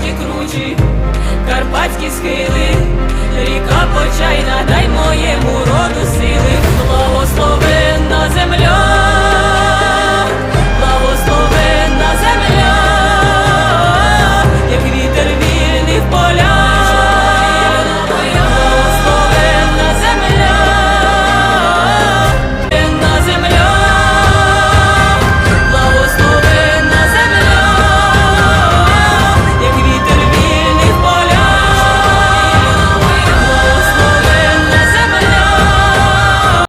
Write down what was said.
Карпатські кручі, карпатські схили, ріка почайна, дай моє.